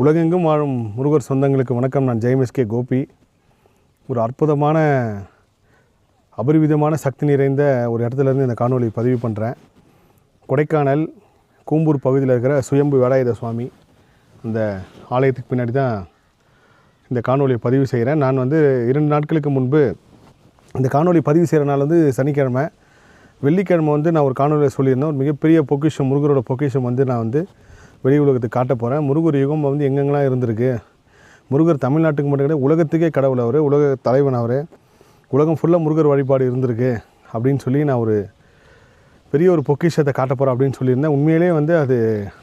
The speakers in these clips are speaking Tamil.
உலகெங்கும் வாழும் முருகர் சொந்தங்களுக்கு வணக்கம். நான் ஜெயமெஸ்கே கோபி. ஒரு அற்புதமான அபரிவிதமான சக்தி நிறைந்த ஒரு இடத்துல இருந்து இந்த காணொலி பதிவு பண்ணுறேன் கொடைக்கானல் கூம்பூர் பகுதியில் இருக்கிற சுயம்பு வேலாயுத சுவாமி அந்த ஆலயத்துக்கு பின்னாடி தான் இந்த காணொலியை பதிவு செய்கிறேன் நான் வந்து இரண்டு நாட்களுக்கு முன்பு இந்த காணொலி பதிவு செய்கிற நாள் வந்து சனிக்கிழமை. வெள்ளிக்கிழமை வந்து நான் ஒரு காணொலியில் சொல்லியிருந்தேன். ஒரு மிகப்பெரிய பொக்கிஷம் முருகரோட பொக்கிஷம் வந்து நான் வந்து வெளி உலகத்துக்கு காட்ட போகிறேன் முருகர் யுகம் வந்து எங்கெங்கெல்லாம் இருந்திருக்கு? முருகர் தமிழ்நாட்டுக்கு மட்டும் கிடையாது உலகத்துக்கே கடவுள் அவர் உலக தலைவன் அவர். உலகம் ஃபுல்லாக முருகர் வழிபாடு இருந்திருக்கு அப்படின்னு சொல்லி நான் ஒரு பெரிய ஒரு பொக்கிஷத்தை காட்ட போகிறேன் அப்படின்னு சொல்லியிருந்தேன். உண்மையிலேயே வந்து அது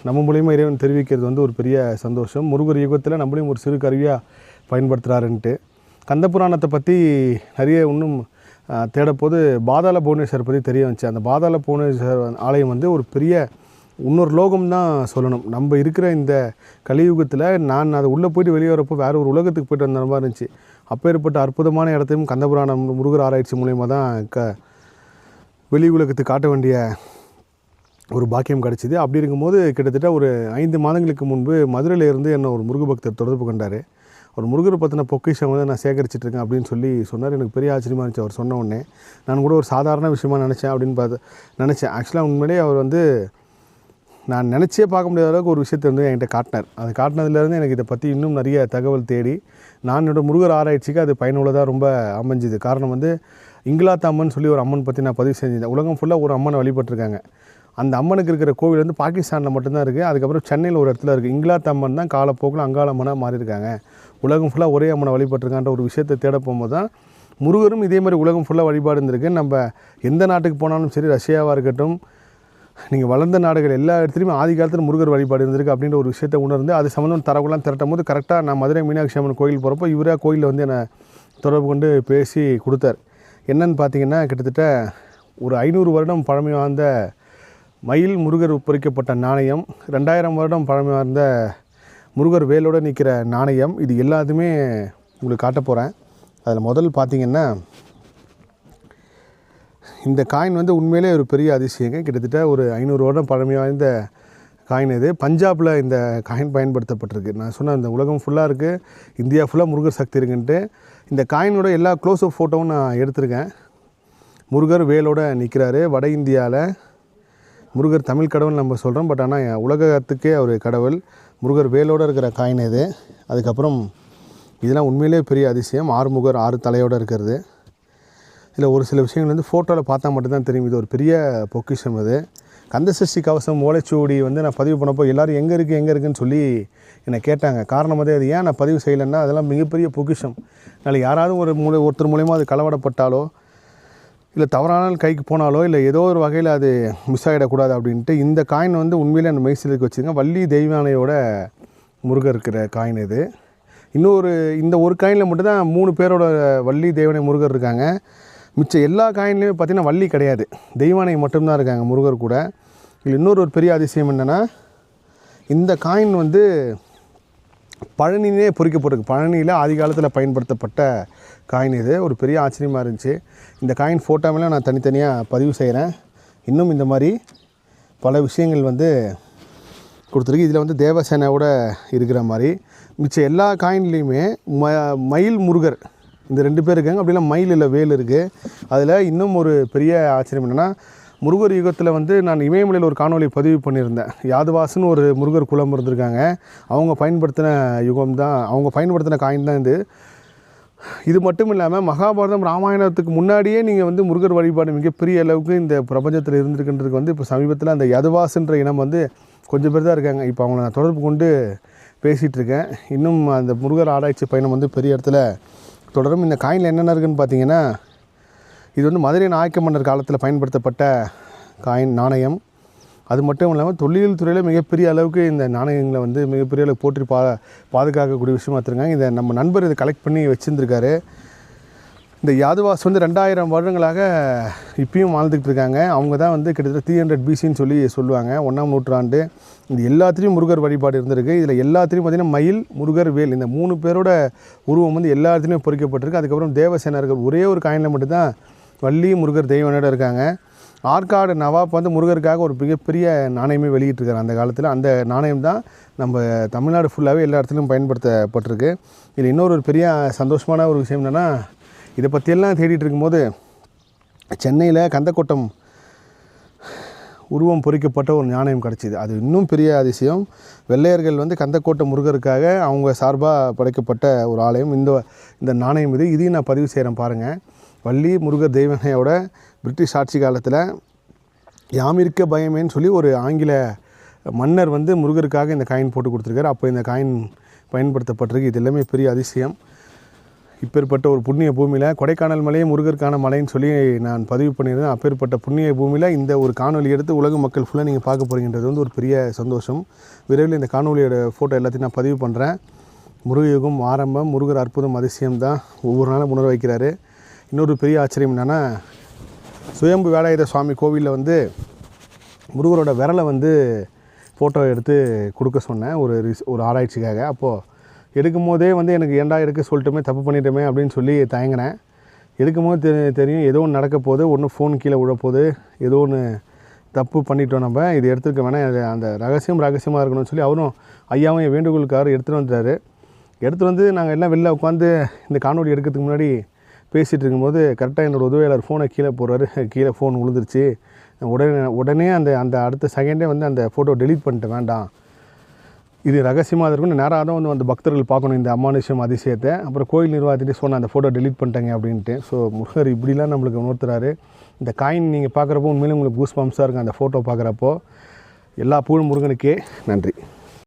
நம்ம மூலியமாக இறைவன் தெரிவிக்கிறது வந்து ஒரு பெரிய சந்தோஷம். முருகர் யுகத்தில் நம்மளையும் ஒரு சிறு கருவியாக பயன்படுத்துகிறாருன்ட்டு கந்த புராணத்தை பற்றி நிறைய இன்னும் தேடப்போது பாதாள புவனேஸ்வர் பற்றி தெரிய வந்துச்சு. அந்த பாதாள புவனேஸ்வர் ஆலயம் வந்து ஒரு பெரிய இன்னொரு லோகம் தான் சொல்லணும். நம்ம இருக்கிற இந்த கலியுகத்தில் நான் அதை உள்ளே போயிட்டு வெளியே வரப்போ வேறு ஒரு உலகத்துக்கு போயிட்டு வந்த மாதிரி இருந்துச்சு. அப்பேற்பட்ட அற்புதமான இடத்தையும் கந்தபுராணம் முருகர் ஆராய்ச்சி மூலயமா தான் க வெளி உலகத்துக்கு காட்ட வேண்டிய ஒரு பாக்கியம் கிடச்சிது. அப்படி இருக்கும்போது கிட்டத்தட்ட ஒரு ஐந்து மாதங்களுக்கு முன்பு மதுரையிலேருந்து என்னை ஒரு முருக பக்தர் தொடர்பு கொண்டார். ஒரு முருகரை பற்றின பொக்கிஷம் வந்து நான் சேகரிச்சிட்டு இருக்கேன் அப்படின்னு சொல்லி சொன்னார். எனக்கு பெரிய ஆச்சரியமாக இருந்துச்சு அவர் சொன்ன உடனே. நான் கூட ஒரு சாதாரண விஷயமா நினச்சேன் அப்படின்னு பார்த்து நினச்சேன். ஆக்சுவலாக உண்மையிலேயே அவர் வந்து நான் நினச்சே பார்க்க முடியாத அளவுக்கு ஒரு விஷயத்தை வந்து என்கிட்ட காட்டினார். அது காட்டினதுலேருந்து எனக்கு இதை பற்றி இன்னும் நிறைய தகவல் தேடி நான் என்னோட முருகர் ஆராய்ச்சிக்கு அது பயனுள்ளதாக ரொம்ப அமைஞ்சுது. காரணம் வந்து இங்கிலாத்து அம்மன் சொல்லி ஒரு அம்மன் பற்றி நான் பதிவு செஞ்சிருந்தேன். உலகம் ஃபுல்லாக ஒரு அம்மனை வழிபட்டிருக்காங்க. அந்த அம்மனுக்கு இருக்கிற கோவில் வந்து பாகிஸ்தானில் மட்டும்தான் இருக்குது அதுக்கப்புறம் சென்னையில் ஒரு இடத்துல இருக்குது இங்கிலாத்து அம்மன் தான் காலப்போக்கில் அங்காள அம்மனாக மாறியிருக்காங்க. உலகம் ஃபுல்லாக ஒரே அம்மனை வழிபட்டிருக்கான்ற ஒரு விஷயத்தை தேட போகும்போது தான் முருகரும் இதே மாதிரி உலகம் ஃபுல்லாக வழிபாடு இருந்திருக்கு. நம்ம எந்த நாட்டுக்கு போனாலும் சரி ரஷ்யாவாக இருக்கட்டும் நீங்கள் வளர்ந்த நாடுகள் எல்லா இடத்துலையுமே ஆதி காலத்தில் முருகர் வழிபாடு இருந்திருக்கு அப்படின்ற ஒரு விஷயத்தை உணர்ந்து அது சம்மந்தம் தரவுலாம் திரட்டும் போது கரெக்டாக நான் மதுரை மீனாட்சி அம்மன் கோயில் போகிறப்போ இவரே கோயிலில் வந்து என்னை தொடர்பு கொண்டு பேசி கொடுத்தார். என்னன்னு பார்த்தீங்கன்னா கிட்டத்தட்ட ஒரு ஐநூறு வருடம் பழமை வாய்ந்த மயில் முருகர் பொறிக்கப்பட்ட நாணயம் ரெண்டாயிரம் வருடம் பழமை வாய்ந்த முருகர் வேலோடு நிற்கிற நாணயம் இது எல்லாத்தையுமே உங்களுக்கு காட்ட போகிறேன் அதில் முதல் பார்த்தீங்கன்னா இந்த காயின் வந்து உண்மையிலே ஒரு பெரிய அதிசயங்க. கிட்டத்தட்ட ஒரு ஐநூறு வருடம் பழமை வாய்ந்த காயின் இது. பஞ்சாபில் இந்த காயின் பயன்படுத்தப்பட்டிருக்கு. நான் சொன்ன இந்த உலகம் ஃபுல்லாக இருக்குது இந்தியா ஃபுல்லாக முருகர் சக்தி இருக்குன்ட்டு. இந்த காயினோட எல்லா க்ளோஸ்அப் ஃபோட்டோவும் நான் எடுத்திருக்கேன். முருகர் வேலோட நிற்கிறாரு வட இந்தியாவில் முருகர் தமிழ் கடவுள் நம்ம சொல்கிறோம் பட் ஆனால் உலகத்துக்கே அவர் கடவுள் முருகர் வேலோடு இருக்கிற காயின் இது. அதுக்கப்புறம் இதெல்லாம் உண்மையிலே பெரிய அதிசயம். ஆறுமுகர் ஆறு தலையோடு இருக்கிறது. இதில் ஒரு சில விஷயங்கள் வந்து ஃபோட்டோவில் பார்த்தா மட்டும்தான் தெரியும். இது ஒரு பெரிய பொக்கிஷம் அது. கந்தசஷ்டி கவசம் ஓலைச்சுவடி வந்து நான் பதிவு பண்ணப்போ எல்லோரும் எங்கே இருக்குது எங்கே இருக்குன்னு சொல்லி என்னை கேட்டாங்க. காரணம் வந்து அது ஏன் நான் பதிவு செய்யலைன்னா அதெல்லாம் மிகப்பெரிய பொக்கிஷம். அதனால் யாராவது ஒரு மூலை ஒருத்தர் மூலயமா அது கலவடப்பட்டாலோ இல்லை தவறான கைக்கு போனாலோ இல்லை ஏதோ ஒரு வகையில் அது மிஸ் ஆகிடக்கூடாது அப்படின்ட்டு இந்த காயின் வந்து உண்மையிலே அந்த மைசூருக்கு வச்சுருங்க வள்ளி தெய்வானையோட முருகர் இருக்கிற காயின் இது. இன்னொரு இந்த ஒரு காயினில் மட்டும்தான் மூணு பேரோட வள்ளி தேவனை முருகர் இருக்காங்க. மிச்ச எல்லா காயின்லேயுமே பார்த்தீங்கன்னா வள்ளி கிடையாது. தெய்வானை மட்டும்தான் இருக்காங்க முருகர் கூட. இதில் இன்னொரு ஒரு பெரிய அதிசயம் என்னென்னா இந்த காயின் வந்து பழனினே பொறிக்கப்பட்டிருக்கு. பழனியில் ஆதி காலத்தில் பயன்படுத்தப்பட்ட காயின் இது. ஒரு பெரிய ஆச்சரியமாக இருந்துச்சு. இந்த காயின் ஃபோட்டோவெல்லாம் நான் தனித்தனியாக பதிவு செய்கிறேன் இன்னும் இந்த மாதிரி பல விஷயங்கள் வந்து கொடுத்துருக்கு. இதில் வந்து தேவசேனாவோட இருக்கிற மாதிரி. மிச்ச எல்லா காயின்லேயுமே ம மயில் முருகர் இந்த ரெண்டு பேர் இருக்காங்க. அப்படிலாம் மயில் இல்லை வேல் இருக்குது அதில் இன்னும் ஒரு பெரிய ஆச்சரியம் என்னென்னா முருகர் யுகத்தில் வந்து நான் இமயமலையில் ஒரு காணொலி பதிவு பண்ணியிருந்தேன். யாதுவாசுன்னு ஒரு முருகர் குலம் இருந்திருக்காங்க. அவங்க பயன்படுத்தின யுகம் தான் அவங்க பயன்படுத்தின காயின் தான் இது. இது மட்டும் இல்லாமல் மகாபாரதம் ராமாயணத்துக்கு முன்னாடியே நீங்கள் வந்து முருகர் வழிபாடு மிகப்பெரிய அளவுக்கு இந்த பிரபஞ்சத்தில் இருந்திருக்குன்றதுக்கு வந்து இப்போ சமீபத்தில் அந்த யதுவாசுன்ற இனம் வந்து கொஞ்சம் பேர் தான் இருக்காங்க. இப்போ அவங்கள நான் தொடர்பு கொண்டு பேசிகிட்ருக்கேன் இன்னும் அந்த முருகர் ஆராய்ச்சி பயணம் வந்து பெரிய இடத்துல தொடரும். இந்த காயினில் என்னென்ன இருக்குன்னு பார்த்தீங்கன்னா இது வந்து மதுரை நாயக்க மன்னர் காலத்தில் பயன்படுத்தப்பட்ட காயின் நாணயம். அது மட்டும் இல்லாமல் தொல்லியல் துறையில் மிகப்பெரிய அளவுக்கு இந்த நாணயங்களை வந்து மிகப்பெரிய அளவுக்கு போற்றி பா பாதுகாக்கக்கூடிய விஷயமா வச்சுருக்காங்க. இதை நம்ம நண்பர் இதை கலெக்ட் பண்ணி வச்சுருந்துருக்காரு. இந்த யாதுவாஸ் வந்து ரெண்டாயிரம் வருடங்களாக இப்பயும் வாழ்ந்துக்கிட்டு இருக்காங்க. அவங்க தான் வந்து கிட்டத்தட்ட த்ரீ ஹண்ட்ரட் பிசின்னு சொல்லி சொல்லுவாங்க. ஒன்றாம் நூற்றாண்டு. இந்த எல்லாத்துலேயும் முருகர் வழிபாடு இருந்திருக்கு. இதில் எல்லாத்துலேயும் பார்த்திங்கன்னா மயில் முருகர் வேல் இந்த மூணு பேரோட உருவம் வந்து எல்லாத்துலேயும் பொறிக்கப்பட்டிருக்கு. அதுக்கப்புறம் தேவசேனர்கள் ஒரே ஒரு காயினில் மட்டும்தான் வள்ளி முருகர் தெய்வனோட இருக்காங்க. ஆற்காடு நவாப் வந்து முருகருக்காக ஒரு மிகப்பெரிய நாணயமே வெளியிட்டிருக்காரு அந்த காலத்தில். அந்த நாணயம் தான் நம்ம தமிழ்நாடு ஃபுல்லாகவே எல்லா இடத்துலையும் பயன்படுத்தப்பட்டிருக்கு. இதில் இன்னொரு ஒரு பெரிய சந்தோஷமான ஒரு விஷயம் என்னென்னா இதை பற்றியெல்லாம் தேடிட்டு இருக்கும்போது சென்னையில் கந்தக்கோட்டம் உருவம் பொறிக்கப்பட்ட ஒரு நாணயம் கிடச்சிது. அது இன்னும் பெரிய அதிசயம். வெள்ளையர்கள் வந்து கந்தக்கோட்டை முருகருக்காக அவங்க சார்பாக படைக்கப்பட்ட ஒரு ஆலயம். இந்த இந்த நாணயம் இது. இதையும் நான் பதிவு செய்கிறேன் பாருங்கள் வள்ளி முருகர் தெய்வனையோட பிரிட்டிஷ் ஆட்சி காலத்தில் யாமிருக்க பயமேன்னு சொல்லி ஒரு ஆங்கில மன்னர் வந்து முருகருக்காக இந்த காயின் போட்டு கொடுத்துருக்காரு. அப்போ இந்த காயின் பயன்படுத்தப்பட்டிருக்கு. இது எல்லாமே பெரிய அதிசயம். இப்பேற்பட்ட ஒரு புண்ணிய பூமியில் கொடைக்கானல் மலையே முருகருக்கான மலைன்னு சொல்லி நான் பதிவு பண்ணியிருந்தேன். அப்பேற்பட்ட புண்ணிய பூமியில் இந்த ஒரு காணொலி எடுத்து உலக மக்கள் ஃபுல்லாக நீங்கள் பார்க்க போகிறீங்கன்றது வந்து ஒரு பெரிய சந்தோஷம். விரைவில் இந்த காணொலியோட ஃபோட்டோ எல்லாத்தையும் நான் பதிவு பண்ணுறேன் முருகயுகம் ஆரம்பம் முருகர் அற்புதம் அதிசயம் தான் ஒவ்வொரு நாளும் உணர வைக்கிறாரு. இன்னொரு பெரிய ஆச்சரியம் என்னென்னா சுயம்பு வேலாயுத சுவாமி கோவிலில் வந்து முருகரோட விரலை வந்து ஃபோட்டோ எடுத்து கொடுக்க சொன்னேன். ஒரு ஒரு ஆராய்ச்சிக்காக. அப்போது எடுக்கும் போதே வந்து எனக்கு ஏன்டா எடுக்க சொல்லிட்டுமே தப்பு பண்ணிட்டோமே அப்படின்னு சொல்லி தயங்கினேன். எடுக்கும் போது தெரி தெரியும் ஏதோ ஒன்று நடக்க போகுது ஒன்று ஃபோன் கீழே விழ ஏதோ ஒன்று தப்பு பண்ணிட்டோம் நம்ம இது எடுத்துருக்க வேணாம் அந்த ரகசியம் ரகசியமாக இருக்கணும்னு சொல்லி அவரும் ஐயாவும் என் வேண்டுகோளுக்காரர் எடுத்துகிட்டு வந்துட்டாரு. எடுத்துகிட்டு வந்து நாங்கள் எல்லாம் வெளில உட்காந்து இந்த காணொலி எடுக்கிறதுக்கு முன்னாடி பேசிகிட்டு இருக்கும்போது கரெக்டாக என்னோடய உதவியாளர் ஃபோனை கீழே போடுறாரு. கீழே ஃபோன் விழுந்துருச்சு உடனே உடனே அந்த அந்த அடுத்த செகண்டே வந்து அந்த ஃபோட்டோ டெலீட் பண்ணிட்டு வேண்டாம். இது ரகசியமாக இருக்கும்னு நேராக தான் வந்து அந்த பக்தர்கள் பார்க்கணும் இந்த அமானுஷ்யம் அதிசயத்தை. அப்புறம் கோயில் நிர்வாகத்திட்டே சொன்ன அந்த ஃபோட்டோ டெலிட் பண்ணிட்டாங்க அப்படின்ட்டு. ஸோ முருகர் இப்படிலாம் நம்மளுக்கு உணர்த்துறாரு. இந்த காயின் நீங்கள் பார்க்குறப்போ உண்மையிலே உங்களுக்கு பூஸ் பம்ப்ஸாக இருக்கும் அந்த ஃபோட்டோ பார்க்குறப்போ. எல்லா புகழும் முருகனுக்கே. நன்றி.